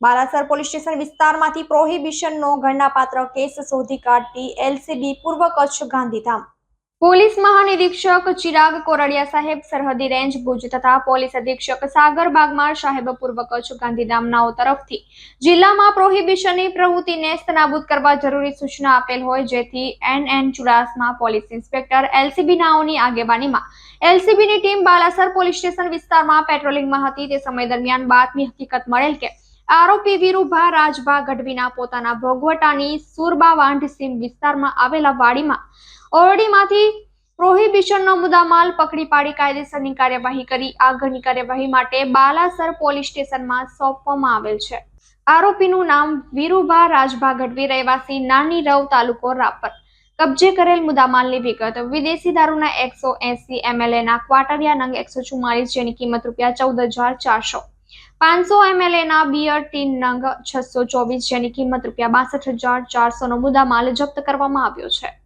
Balasar police station વિસ્તારમાંથી પ્રોહિબિશનનો ગણનાપાત્ર case શોધી કાઢતી એલસીબી પૂર્વ કચ્છ ગાંધીધામ. પોલીસ મહાનિરીક્ષક ચિરાગ કોરડિયા સાહેબ સરહદી રેન્જ ભુજ તથા પોલીસ અધિક્ષક સાગર સાહેબ પૂર્વ કચ્છ ગાંધીધામનાઓ તરફથી જિલ્લામાં પ્રોહિબિશનની પ્રવૃત્તિને નેસ્ત કરવા જરૂરી સૂચના આપેલ હોય જેથી N N Chudasama police inspector LCB નાઓની આગેવાનીમાં એલસીબીની ટીમ બાલાસર પોલીસ સ્ટેશન વિસ્તારમાં પેટ્રોલિંગમાં હતી. તે સમય દરમિયાન બાતમી હકીકત મળેલ કે આરોપી વીરુભા રાજભા ગઢવીના પોતાના ભોગવટાની સુરબા વાંઢ સીમ વિસ્તારમાં આવેલા વાડીમાં ઓરડીમાંથી પ્રોહિબિશનનો મુદ્દામાલ પકડી પાડી કાયદેસરની કાર્યવાહી કરી. આગળની કાર્યવાહી માટે બાલાસર પોલીસ સ્ટેશનમાં સોંપવામાં આવેલ છે. આરોપીનું નામ વીરુભા રાજભા ગઢવી, રહેવાસી નાની રવ તાલુકો રાપર. કબજે કરેલ મુદ્દામાલની વિગત, વિદેશી દારૂના એકસો એસી એમએલએના ક્વાટરિયા નંગ એકસો ચુમ્માલીસ જેની કિંમત રૂપિયા ચૌદ હજાર ચારસો પાંચસો એમએલએના બિયર ટીન નંગ છસો ચોવીસ જેની કિંમત રૂપિયા બાસઠ હજાર ચારસોનો મુદ્દામાલ જપ્ત કરવામાં આવ્યો છે.